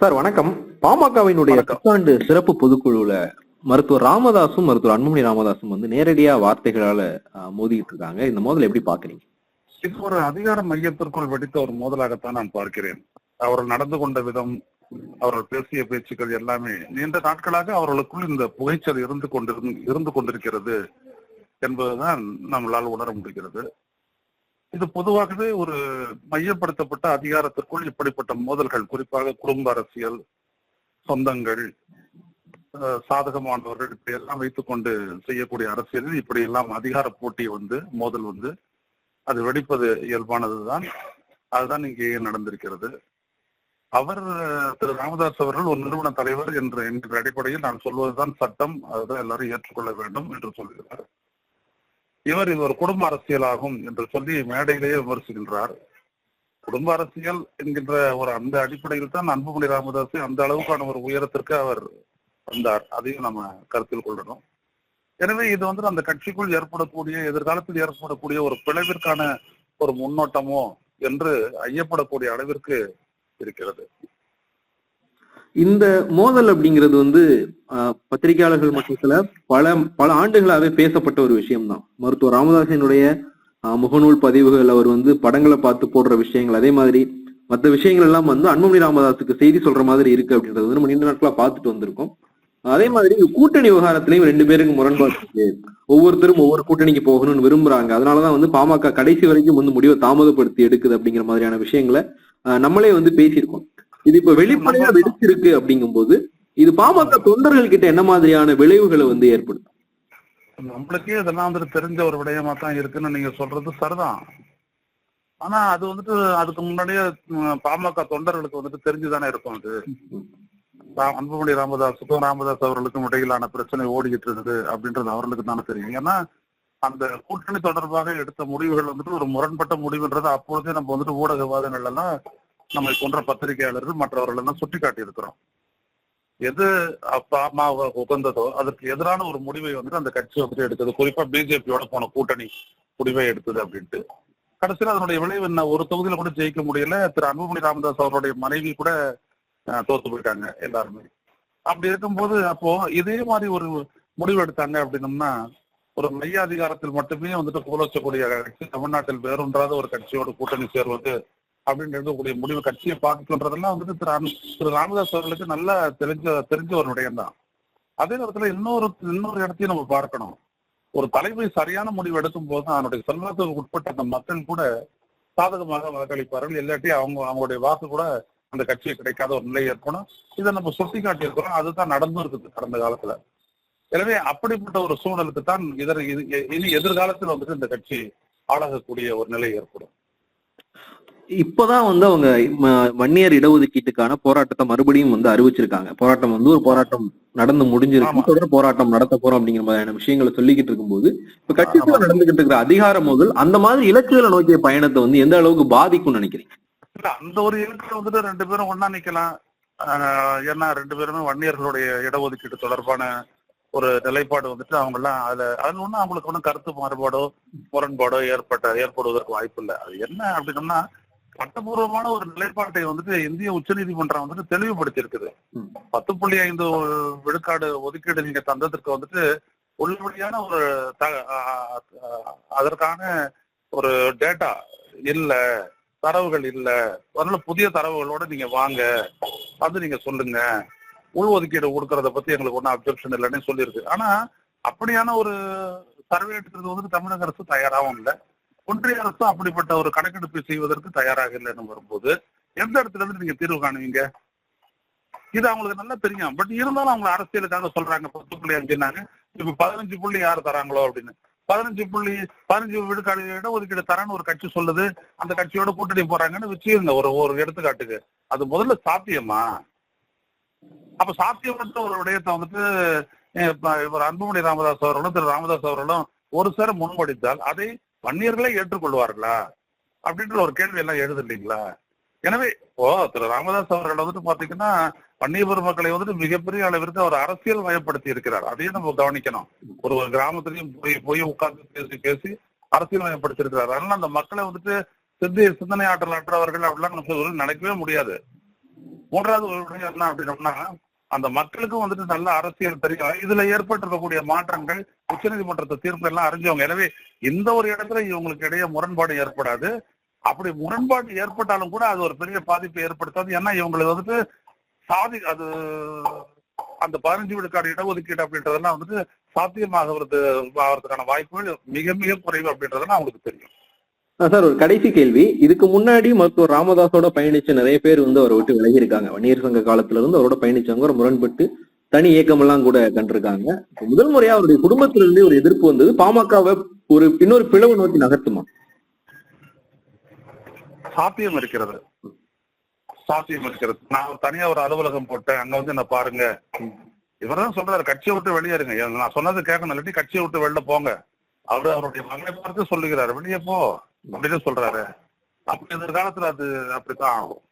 Sir வணக்கம். பாமகவினுடைய. புத்தாண்டு சிறப்பு பொதுக்குழுல மருத்துவர் ராமதாசும் மருத்துவர் அன்புமணி ராமதாசும் வந்து நேரடியா வார்த்தைகளால மோதிட்டு இருக்காங்க. இந்த மோதல் எப்படி பாக்குறீங்க இது ஒரு அதிகார மையத்திற்குள் வெடித்த ஒரு மோதலாகத்தான் நான் பார்க்கிறேன். அவர்கள் நடந்து கொண்ட விதம் அவர்கள் பேசிய பேச்சுக்கள் எல்லாமே நீண்ட நாட்களாக அவர்களுக்குள் இந்த புகைச்சல் இருந்து கொண்டிரு இருந்து கொண்டிருக்கிறது என்பதுதான் நம்மளால் உணர முடிகிறது. இது பொதுவாகவே ஒரு மையப்படுத்தப்பட்ட அதிகாரத்திற்குள் இப்படிப்பட்ட மோதல்கள் குறிப்பாக குடும்ப அரசியல் சொந்தங்கள் சாதகமானவர்கள் இப்படி எல்லாம் வைத்துக்கொண்டு செய்யக்கூடிய அரசியலில் இப்படி எல்லாம் அதிகார போட்டி வந்து மோதல் வந்து அது வெடிப்பது இயல்பானதுதான். அதுதான் இங்கே நடந்திருக்கிறது. அவர் திரு ராமதாஸ் அவர்கள் ஒரு நிறுவன தலைவர் என்ற என்கிற அடிப்படையில் நான் சொல்வதுதான் சட்டம். அதுதான் எல்லாரும் ஏற்றுக்கொள்ள வேண்டும் என்று சொல்கிறார். இவர் இது ஒரு குடும்ப அரசியலாகும் என்று சொல்லி மேடையிலேயே விமர்சிக்கின்றார். குடும்ப அரசியல் என்கின்ற ஒரு அந்த அடிப்படையில் தான் அன்புமணி ராமதாஸ் அந்த அளவுக்கான ஒரு உயரத்திற்கு அவர் வந்தார். அதையும் நம்ம கருத்தில் கொள்ளணும். எனவே இது வந்து அந்த கட்சிக்குள் ஏற்படக்கூடிய எதிர்காலத்தில் ஏற்படக்கூடிய ஒரு பிளவிற்கான ஒரு முன்னோட்டமோ என்று ஐயப்படக்கூடிய அளவிற்கு இருக்கிறது. இந்த மோதல் அப்படிங்கிறது வந்து அஹ், பத்திரிகையாளர்கள் மட்டத்துல பல பல ஆண்டுகளாவே பேசப்பட்ட ஒரு விஷயம்தான். மருத்துவர் ராமதாசினுடைய அஹ், முகநூல் பதிவுகள் அவர் வந்து படங்களை பார்த்து போடுற விஷயங்கள் அதே மாதிரி மற்ற விஷயங்கள் எல்லாம் வந்து அன்புமணி ராமதாஸுக்கு செய்தி சொல்ற மாதிரி இருக்கு அப்படின்றது வந்து நம்ம நீண்ட நாட்களா பார்த்துட்டு வந்திருக்கோம். அதே மாதிரி கூட்டணி விவகாரத்திலையும் ரெண்டு பேருக்கு முரண்பாடு இருக்கு. ஒவ்வொருத்தரும் ஒவ்வொரு கூட்டணிக்கு போகணும்னு விரும்புறாங்க. அதனாலதான் வந்து பாமக கடைசி வரைக்கும் வந்து முடிவை தாமதப்படுத்தி எடுக்குது அப்படிங்கிற மாதிரியான விஷயங்களை நம்மளே வந்து பேசியிருக்கோம். இது இப்ப வெளிப்படையா வெடிச்சிருக்கு அப்படிங்கும்போது இது பாமக தொண்டர்கள் கிட்ட என்ன மாதிரியான விளைவுகளை வந்து ஏற்படுத்தும்? நம்மளுக்கே இதெல்லாம் வந்துட்டு தெரிஞ்ச ஒரு விடயமா தான் இருக்குன்னு நீங்க சொல்றது சரிதான். ஆனா அது வந்துட்டு அதுக்கு முன்னாடியே பாமக தொண்டர்களுக்கு வந்துட்டு தெரிஞ்சுதானே இருக்கும் அது. அன்புமணி ராமதாஸுக்கும் ராமதாஸ் அவர்களுக்கும் இடையிலான பிரச்சனை ஓடிக்கிட்டு இருக்குது அப்படின்றது அவர்களுக்கு தானே தெரியும். ஏன்னா அந்த கூட்டணி தொடர்பாக எடுத்த முடிவுகள் வந்துட்டு ஒரு முரண்பட்ட முடிவுன்றது அப்பொழுதே நம்ம வந்துட்டு ஊடக விவாதங்கள் எல்லாம் நம்மை போன்ற பத்திரிகையாளர்கள் மற்றவர்கள் எல்லாம் சுட்டி காட்டி இருக்கிறோம் எது பாமக உகந்ததோ அதற்கு எதிரான ஒரு முடிவை வந்துட்டு அந்த கட்சி வந்துட்டு எடுத்தது. குறிப்பா பிஜேபியோட போன கூட்டணி முடிவை எடுத்தது அப்படின்ட்டு. கடைசியில் அதனுடைய விளைவு என்ன? ஒரு தொகுதியில கூட ஜெயிக்க முடியல. திரு அன்புமணி ராமதாஸ் அவருடைய மனைவி கூட தோத்து போயிட்டாங்க எல்லாருமே. அப்படி இருக்கும்போது அப்போ இதே மாதிரி ஒரு முடிவு எடுத்தாங்க அப்படின்னம்னா ஒரு மைய அதிகாரத்தில் மட்டுமே வந்துட்டு புகழச்சக்கூடிய கட்சி தமிழ்நாட்டில் வேறொன்றாத ஒரு கட்சியோட கூட்டணி சேர்வது அப்படின்னு எழுதக்கூடிய முடிவு. கட்சியை பார்க்கன்றதெல்லாம் வந்துட்டு திரு திரு ராமதாஸ் அவர்களுக்கு நல்லா தெரிஞ்ச தெரிஞ்ச ஒரு விடயம்தான் அதே நேரத்துல இன்னொரு இன்னொரு இடத்தையும் நம்ம பார்க்கணும். ஒரு தலைமை சரியான முடிவு எடுக்கும் போது அதனுடைய செல்வாக்கு உட்பட்ட அந்த மக்கள் கூட சாதகமாக வாக்களிப்பார்கள். இல்லாட்டி அவங்க அவங்களுடைய வாக்கு கூட அந்த கட்சியை கிடைக்காத ஒரு நிலை ஏற்படும். இதை நம்ம சுட்டி காட்டியிருக்கிறோம் அதுதான் நடந்தும் இருக்குது கடந்த காலத்துல. எனவே அப்படிப்பட்ட ஒரு சூழலுக்கு தான் இதர் இது இனி எதிர்காலத்தில் வந்துட்டு இந்த கட்சி ஆளாகக்கூடிய ஒரு நிலை ஏற்படும். இப்பதான் வந்து அவங்க வன்னியர் இடஒதுக்கீட்டுக்கான போராட்டத்தை மறுபடியும் வந்து அறிவிச்சிருக்காங்க. போராட்டம் வந்து ஒரு போராட்டம் நடந்து முடிஞ்சிருக்கு. தொடர் போராட்டம் நடத்த போறோம் அப்படிங்கிற மாதிரியான விஷயங்களை சொல்லிக்கிட்டு இருக்கும்போது இப்ப கட்சிக்குள்ள. நடந்துகிட்டு இருக்கிற அதிகார மோதல் அந்த மாதிரி இலக்குகளை நோக்கிய பயணத்தை வந்து எந்த அளவுக்கு பாதிக்கும்னு நினைக்கிறீங்க? இல்ல அந்த ஒரு இலக்கில் வந்துட்டு ரெண்டு பேரும் ஒண்ணா நிக்கலாம். ஆஹ் ஏன்னா ரெண்டு பேருமே வன்னியர்களுடைய இடஒதுக்கீடு தொடர்பான ஒரு நிலைப்பாடு வந்துட்டு அவங்க எல்லாம் அதுல அதுல ஒண்ணும் அவங்களுக்கு ஒன்றும் கருத்து மாறுபாடோ முரண்பாடோ ஏற்பட்ட ஏற்படுவதற்கு வாய்ப்பு இல்லை. அது என்ன அப்படின்னம்னா சட்டபூர்வமான ஒரு நிலைப்பாட்டை வந்துட்டு இந்திய உச்சநீதிமன்றம் வந்துட்டு தெளிவுபடுத்தி இருக்குது. பத்து புள்ளி ஐந்து விழுக்காடு ஒதுக்கீடு நீங்க தந்ததற்கு வந்துட்டு உள்ளபடியான ஒரு அதற்கான ஒரு டேட்டா இல்ல தரவுகள் இல்ல அதனால புதிய தரவுகளோட நீங்க வாங்க வந்து நீங்க சொல்லுங்க. உள் ஒதுக்கீடு கொடுக்கறத பத்தி எங்களுக்கு ஒன்றும் அப்செப்ஷன் இல்லைன்னு சொல்லியிருக்கு. ஆனா அப்படியான ஒரு சர்வே எடுக்கிறது வந்துட்டு தமிழக அரசு தயாராகவும் இல்லை. ஒன்றிய அரசும் அப்படிப்பட்ட ஒரு கணக்கெடுப்பு செய்வதற்கு தயாராக இல்லைன்னு வரும்போது எந்த இடத்துல இருந்து நீங்க தீர்வு காணுவீங்க? இது அவங்களுக்கு நல்லா தெரியும். பட் இருந்தாலும் அவங்க அரசியலுக்காக சொல்றாங்க. பத்து புள்ளி அஞ்சுனாங்க இப்ப பதினஞ்சு புள்ளி யார் தராங்களோ அப்படின்னு. பதினஞ்சு புள்ளி பதினஞ்சு விழுக்காடு ஒதுக்கீடு தரேன்னு ஒரு கட்சி சொல்லுது. அந்த கட்சியோட கூட்டணி போறாங்கன்னு வச்சுக்கோங்க. ஒரு ஒரு எடுத்துக்காட்டுக்கு. அது முதல்ல சாத்தியமா? அப்ப சாத்தியமற்ற ஒரு விடயத்தை வந்துட்டு இவர் அன்புமணி ராமதாஸ் அவர்களும் திரு ராமதாஸ் அவர்களும் ஒரு சார முன்மொழித்தால் அதை வன்னியர்களே ஏற்றுக்கொள்வார்களா? அப்படின்ற ஒரு கேள்வி எல்லாம் எழுது இல்லைங்களா? எனவே இப்போ திரு ராமதாஸ் அவர்கள் வந்துட்டு பாத்தீங்கன்னா வன்னிய பெருமக்களை வந்துட்டு மிகப்பெரிய அளவிற்கு அவர் அரசியல் மயப்படுத்தி இருக்கிறார். அதையும் நம்ம கவனிக்கணும். ஒரு ஒரு கிராமத்திலையும் போய் போய் உட்கார்ந்து பேசி பேசி அரசியல் மயப்படுத்தி இருக்கிறார் அதனால அந்த மக்களை வந்துட்டு சிந்தி சிந்தனை ஆற்றல் அற்றவர்கள் அப்படிலாம் நம்ம சொல்றது நினைக்கவே முடியாது. மூன்றாவது ஒரு விடயம் என்ன அப்படின்னோம்னா அந்த மக்களுக்கும் வந்துட்டு நல்ல அரசியல் தெரியும். இதுல ஏற்பட்டிருக்கக்கூடிய மாற்றங்கள் உச்சநீதிமன்றத்தை தீர்ப்பு எல்லாம் அறிஞ்சவங்க. எனவே இந்த ஒரு இடத்துல இவங்களுக்கு இடையே முரண்பாடு ஏற்படாது. அப்படி முரண்பாடு ஏற்பட்டாலும் கூட அது ஒரு பெரிய பாதிப்பை ஏற்படுத்தாது. ஏன்னா இவங்களுக்கு வந்துட்டு சாதி அது அந்த பதினஞ்சு விழுக்காடு இடஒதுக்கீடு அப்படின்றதெல்லாம் வந்துட்டு சாத்தியமாகிறது ஆகிறதுக்கான வாய்ப்புகள் மிக மிக குறைவு அப்படின்றதெல்லாம் அவங்களுக்கு தெரியும். சார் ஒரு கடைசி கேள்வி. இதுக்கு முன்னாடி மருத்துவர் ராமதாஸோட பயணிச்ச நிறைய பேர் வந்து அவரை விட்டு விலகி இருக்காங்க வன்னியர் சங்க காலத்துல இருந்து அவரோட பயணிச்சவங்க ஒரு முரண்பட்டு தனி இயக்கமெல்லாம் கூட கண்டிருக்காங்க. முதல் முறையா அவருடைய குடும்பத்திலிருந்து ஒரு எதிர்ப்பு வந்தது. பாமகவை ஒரு இன்னொரு பிளவு நோக்கி நகர்த்துமா? சாத்தியம் இருக்கிறது. சாத்தியம் இருக்கிறது. நான் ஒரு தனியா ஒரு அலுவலகம் போட்டேன். அங்க வந்து என்ன பாருங்க. இவர்தான் சொல்றாரு கட்சியை விட்டு வெளியேறுங்க இருங்க. நான் சொன்னது கேட்கணும் இல்லாட்டி கட்சியை விட்டு வெளில போங்க. அவரு அவருடைய மகனை பார்த்து சொல்லுகிறாரு. வெளியே போ. அப்படின்னு சொல்றாரு. அப்படி எதிர்காலத்துல அது அப்படித்தான் ஆகும்.